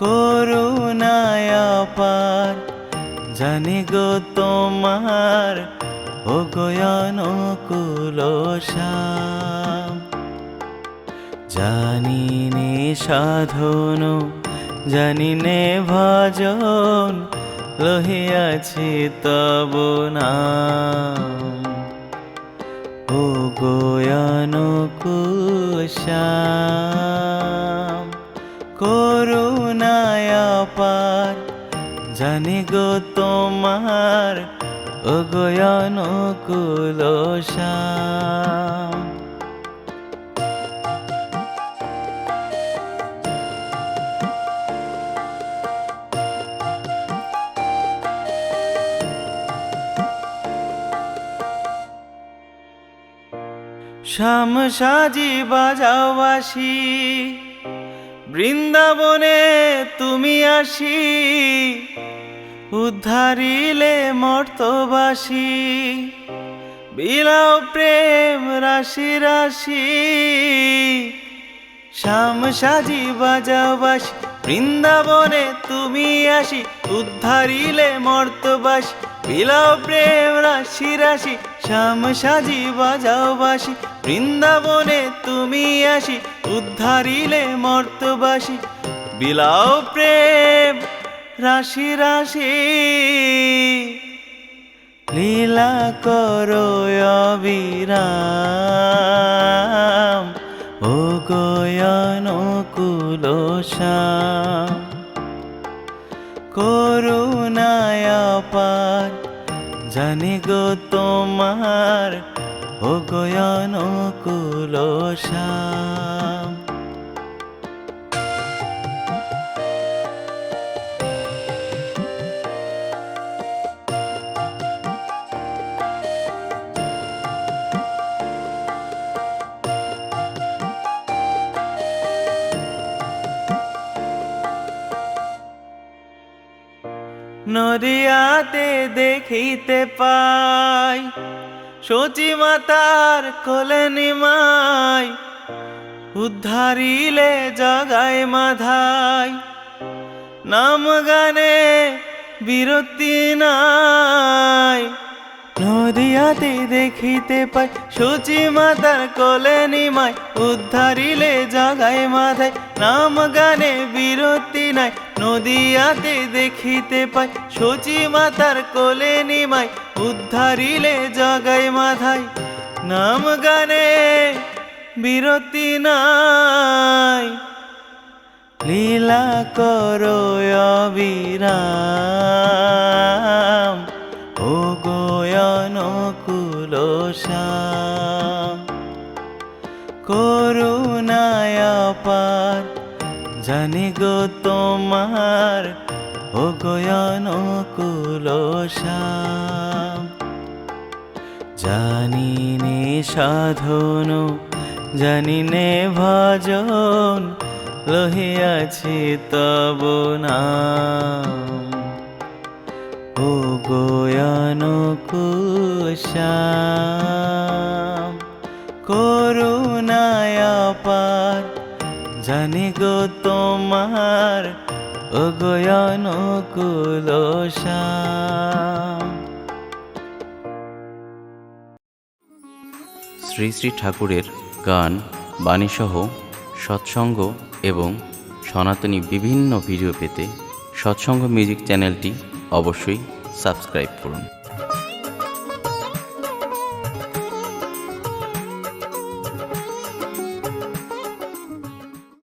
করুণায় পার জানি গো তোমার ও গয়ন কুলশ্যাম জানি নে সাধন, জানি নে ভজন লহিয়াছি তব নাম। ও গয়ন জানি গো তোমার ও গয়ন শ্যাম সাজি বাজাও বাসি। বৃন্দাবনে তুমি আসি, উদ্ধারিলে মর্তবাসী। বিলাও প্রেম, রাশি রাশি, শ্যাম সাজি বাজাও বাসি বৃন্দাবনে তুমি আসি, উদ্ধারিলে মর্তবাসী। বিলাও প্রেম রাশি রাশি, শ্যাম সাজি বাজাও বাসি বৃন্দাবনে তুমি আসি, উদ্ধারিলে মর্তবাসী। বিলাও প্রেম রাশি রাশি, লীলা করো অবিরাম, ও গয়ন কুলশ্যাম করুণায় পার জানি গো তোমার ও গয়ন কুলশ্যাম নদিয়াতে দেখিতে পাই। সচি মাতার কোলে নিমাই উদ্ধারিলে জগায় মাধাই। নাম গানে বিরতি নাই। নদিয়াতে দেখিতে পাই, সূচি মাতার কোলে নিমাই, উদ্ধারিলে জাগায় মাথায় নাম গানে বিরতি নাই, নদিয়াতে দেখিতে পাই, সূচি মাতার কোলে নিমাই, উদ্ধারিলে জাগায় মাথায় নাম গানে বিরতি নাই। লীলা করো অবিরাম। কুলশ্যাম করুণায় পার জানি গো তোমার, ও গয়ন কুলশ্যাম জানি নে সাধন, জানি নে ভজন, লহিয়াছি তব নাম। ও গয়ন কুশ্যাম করুণায় পার জানি গো তোমার ও শ্রী শ্রী ঠাকুরের গান, বাণীসহ, সৎসঙ্গ এবং সনাতনী বিভিন্ন ভিডিও পেতে সৎসঙ্গ মিউজিক চ্যানেলটি অবশ্যই সাবস্ক্রাইব করুন।